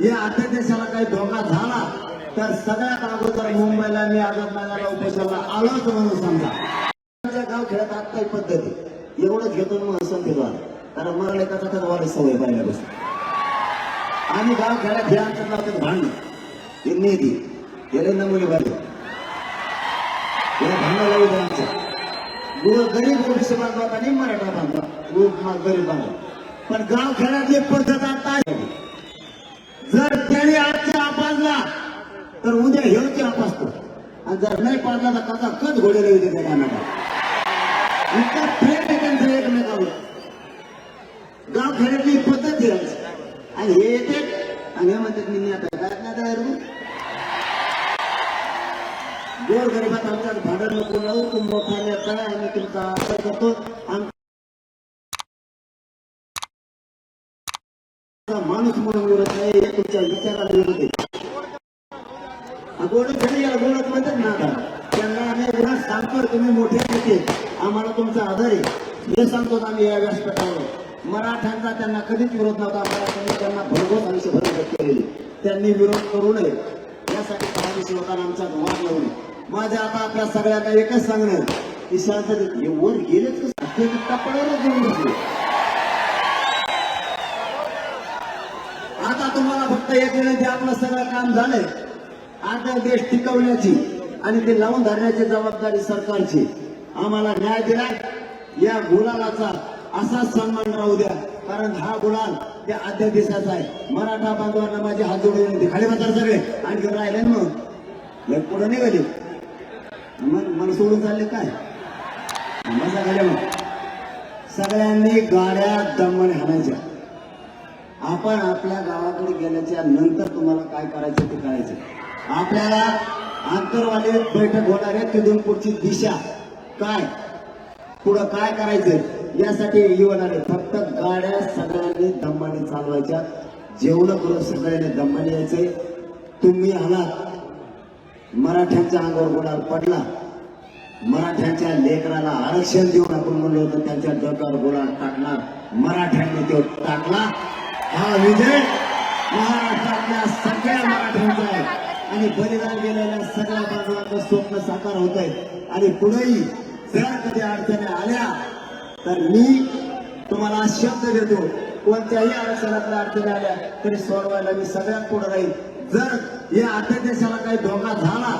या अध्यादेशाला काही धोका झाला तर सगळ्यात अगोदर मुंबईला मी आझाद मैदानाला उपोषणाला आलोच म्हणून समजा गाव खेळात आता पद्धती एवढंच घेतो म्हणून असं फिरवा कारण मला लेखाचा तर वाढ सवय पाहिल्यापासून आणि गाव खेळात हे आमच्या गावात भांडण हे नेदी गेले नमुने पाहिजे या उभं आमचं. गरीब ओबीसी बांधवात आणि मराठा बांधवा ग्रुप गरीब बांधवा पण गाव खेळातली पद्धत आता आहे. जर त्याने आजच्या पाजला तर उद्या हेवची पाजतो आणि जर नाही पाडला तर कसा कच घोडेला येते त्या गाण्याला इतका प्रेम आहे त्यांचं एकमेकावर. गाव खेळातली पद्धत आहे. आणि हे येते आणि हे म्हणतात मी आता काय नाही तयार होऊ. गोर गरिबात आमच्यात भांडण नको लावू तुम्ही मोठा काय आम्ही तुमचा आदर करतो. आमचा माणूस म्हणून विरोध आहे हे तुमच्या विचाराला विरोध आहे गोड घरी याला गोडच म्हणतात ना त्यांना आम्ही एवढं सांगतो तुम्ही मोठे नेते आम्हाला तुमचा आदर आहे. हे सांगतो आम्ही या व्यासपीठावर. मराठ्यांचा त्यांना कधीच विरोध नव्हता. मराठ्यांनी त्यांना भरघोस आयुष्य भरभर केलेली. त्यांनी विरोध करू नये. यासाठी काही लोकांना आमच्यात वाद लावून माझ्या आता आपल्या सगळ्यांना एकच सांगणं की शांततेत हे वर गेलेच कसं घेऊन बसले. आता तुम्हाला फक्त एक विनंती आपलं सगळं काम झालंय. देश टिकवण्याची आणि ते लावून धरण्याची जबाबदारी सरकारची. आम्हाला न्याय दिलाय. या गुलालाचा असाच सन्मान राहू द्या. कारण हा गुलाल त्या अध्यादेशाचा आहे. मराठा बांधवांना माझे हात जोडून विनंती. खाली बसा सगळे. आणखी राहिले मग. पुढे निघाले. मग मन सोडून चालले काय? मजा खाली मग. सगळ्यांनी गाड्या दमने हाणायच्या. आपण आपल्या गावाकडे गेल्याच्यानंतर तुम्हाला काय करायचं ते करायचं आपल्याला आंतरवाली बैठक होणार आहे. तिथून पुढची दिशा काय? पुढं काय करायचं? यासाठी येणार आहे फक्त गाड्या सगळ्यांनी दम्माने चालवायच्या. जेवढं करून सगळ्यांनी दम्माने यायचंय तुम्ही आलात मराठ्यांच्या अंगावर गुलाल पडला. मराठ्यांच्या लेकराला आरक्षण देऊन आपण म्हणलो होतं त्यांच्या डोक्यावर गुलाल टाकणार. मराठ्यांनी तो टाकला. हा विजय महाराष्ट्रातल्या सगळ्या मराठ्यांचा आहे. आणि बलिदान गेलेल्या सगळ्या बांधवांचं स्वप्न साकार होत आहे. आणि पुढेही जर कधी अडचणी आल्या तर मी तुम्हाला शब्द देतो. कोणत्याही आरक्षणातल्या अडचणी आल्या तरी सोडवायला मी सगळ्यात पुढे राहील. जर या अध्यादेशाला काही धोका झाला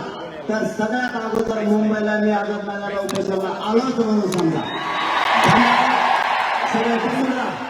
तर सगळ्यात अगोदर मुंबईला मी आझाद मैदानाला उपोषणाला आलोच म्हणून समजा. धन्यवाद.